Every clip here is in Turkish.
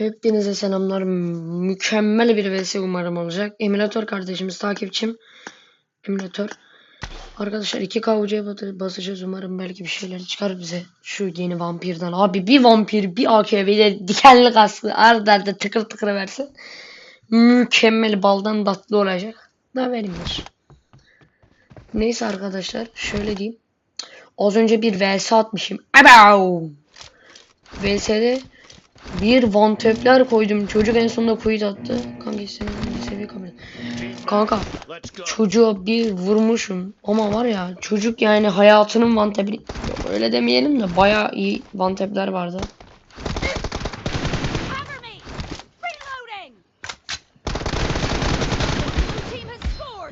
Hepinize selamlar. Mükemmel bir vs umarım olacak. Emülatör kardeşimiz takipçim. Emülatör. Arkadaşlar iki kavucuya basacağız. Umarım belki bir şeyler çıkar bize. Şu yeni vampirden. Abi bir vampir bir AKV ile dikenli kaskı arda arda tıkır tıkır versin. Mükemmel baldan tatlı olacak. Da verilmiş. Neyse arkadaşlar şöyle diyeyim. Az önce bir vs atmışım. Abav! VS'de bir one tap'ler koydum. Çocuk en sonunda kuyut attı. Kanka istedim seviye kamera. Kanka çocuğa bir vurmuşum. Ama var ya çocuk yani hayatının Yok, öyle demeyelim de baya iyi one tap'ler vardı.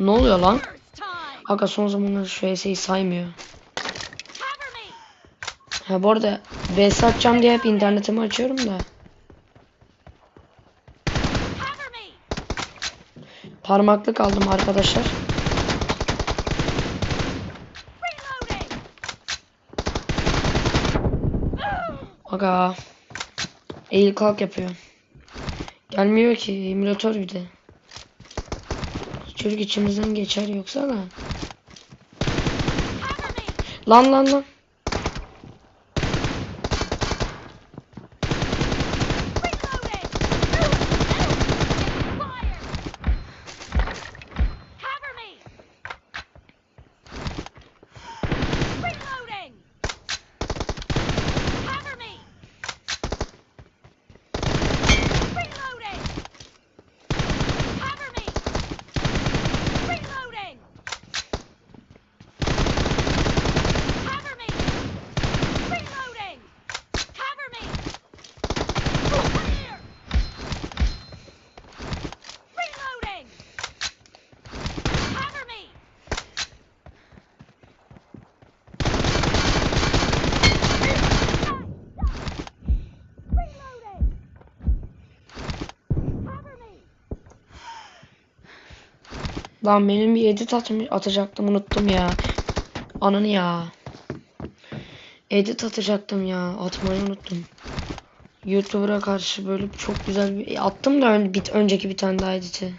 Ne oluyor lan? Kanka son zamanlarda şu VS'yi saymıyor. Ha bu arada VS atacağım diye hep internetimi açıyorum da. Parmaklık aldım arkadaşlar. Aga. Eğil kalk yapıyor. Gelmiyor ki emülatör bir de. Çocuk içimizden geçer yoksa da. Lan lan lan. Lan benim bir edit atmış, atacaktım unuttum ya. Ananı ya. Edit atacaktım ya. Atmayı unuttum. YouTuber'a karşı böyle çok güzel bir... Attım da ön, bit, önceki bir tane daha editi.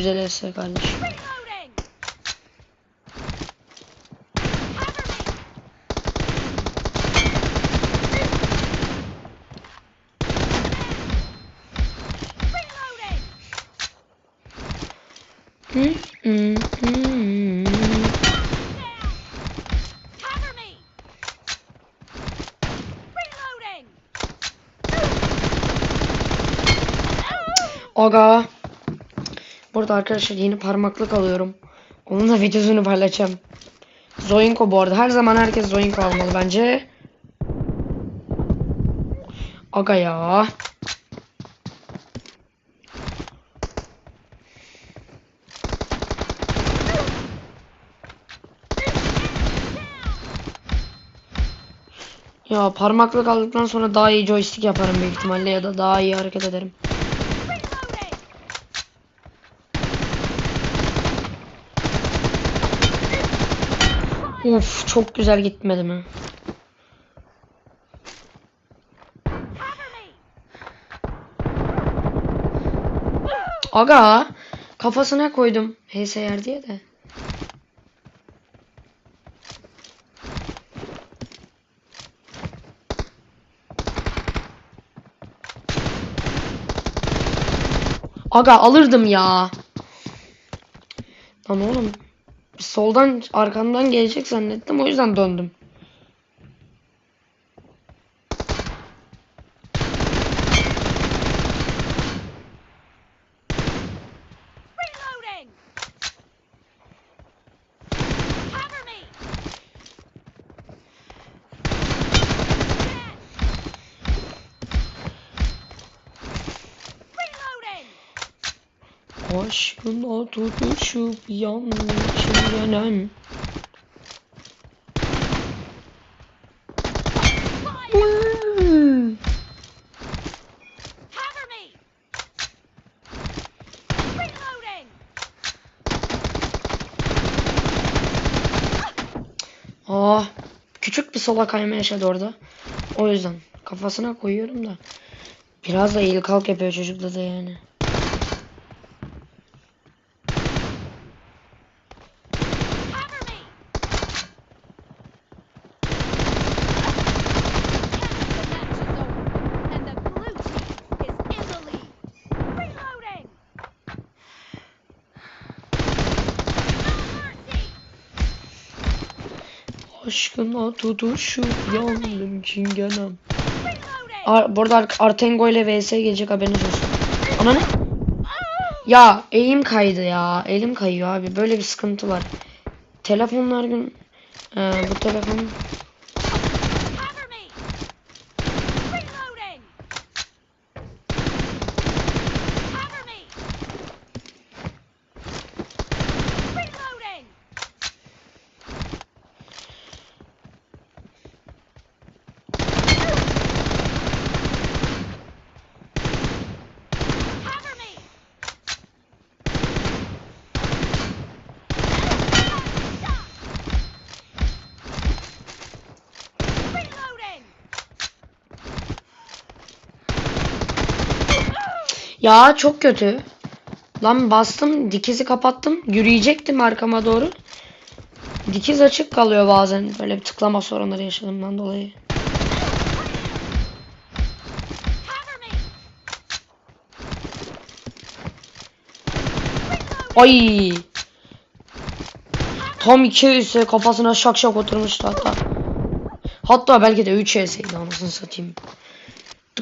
Güzel ese kardeşim. Reloading! Aga. Burada arkadaşlar yeni parmaklık alıyorum. Onun da videosunu paylaşacağım. Zoinko bu arada. Her zaman herkes Zoinko almalı bence. Aga ya. Ya parmaklık aldıktan sonra daha iyi joystick yaparım büyük ihtimalle ya da daha iyi hareket ederim. Reloading! Uf çok güzel gitmedi mi? Aga kafasına koydum. HS yer diye de. Aga alırdım ya. Lan oğlum. Soldan arkamdan gelecek zannettim o yüzden döndüm. Reloading! Aşkına tutuşup yanmışım yanem. Aa, ah, küçük bir sola kayma yaşadı orada. O yüzden kafasına koyuyorum da. Biraz da eğil kalk yapıyor çocukla da yani. Aşkına tutuşup yandım çingenem. Ar burada Ar- Artengo ile vs gelecek haberiniz olsun. Ana ne? Ya elim kaydı ya. Elim kayıyor abi. Böyle bir sıkıntı var. Telefonlar gün Ee, bu telefon Ya çok kötü. Lan bastım dikizi kapattım. Yürüyecektim arkama doğru. Dikiz açık kalıyor bazen. Böyle bir tıklama sorunları yaşadığımdan dolayı. Ay. Tam 2 ise kafasına şak şak oturmuştu hatta. Hatta belki de 3 eseydi anasını satayım.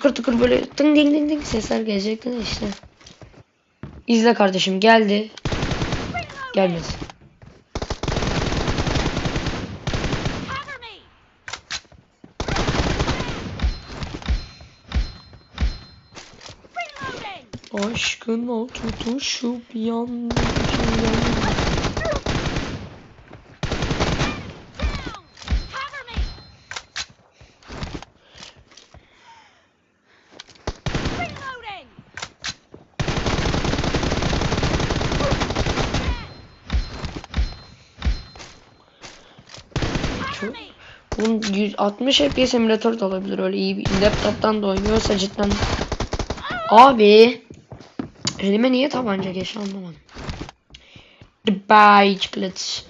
Tıkır tıkır böyle tıng ding ding ding sesler gelecekti de işte. İzle kardeşim geldi. Gelmedi. Aşkına tutuşup yandım. 160 FPS emülatör de olabilir öyle iyi bir laptoptan da oynuyorsa cidden. Abi. Elime niye tabanca geçti anlamadım. Dubai Glitch.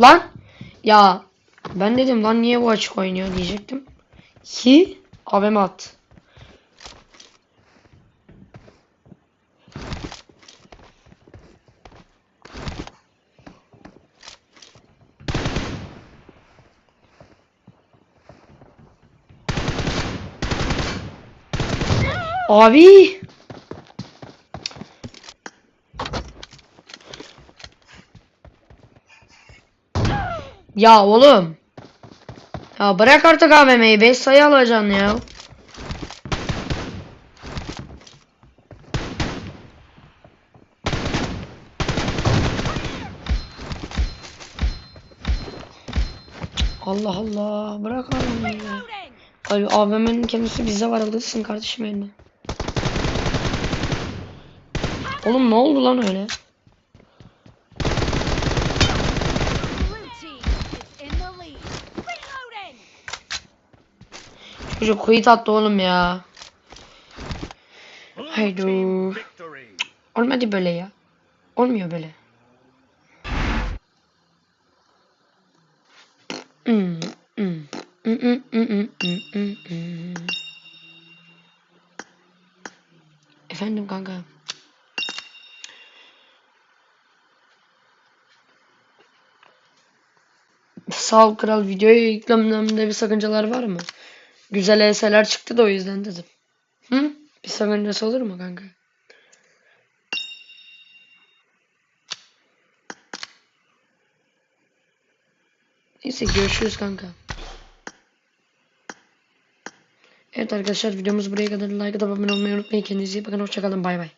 Lan. Ya. Ben dedim lan niye bu açık oynuyor diyecektim. Ki abime at. Abi. Ya oğlum. Ya bırak artık AVM'yi. 5 sayı alacaksın ya. Allah Allah. Bırak AVM'yi. ya. AVM'nin kendisi bize var alırsın kardeşim eline. Oğlum ne oldu lan öyle? Çocuk kuyut attı oğlum ya. Haydi. Olmadı böyle ya. Olmuyor böyle. Hmm, hmm, hmm, hmm, hmm, hmm, hmm. Efendim kanka. Sağ ol kral videoyu yüklememde bir sakıncalar var mı? Güzel eserler çıktı da o yüzden dedim. Hı? Bir sakıncası olur mu kanka? Neyse görüşürüz kanka. Evet arkadaşlar videomuz buraya kadar like atıp abone olmayı unutmayın. Kendinize iyi bakın. Hoşçakalın. Bay bay.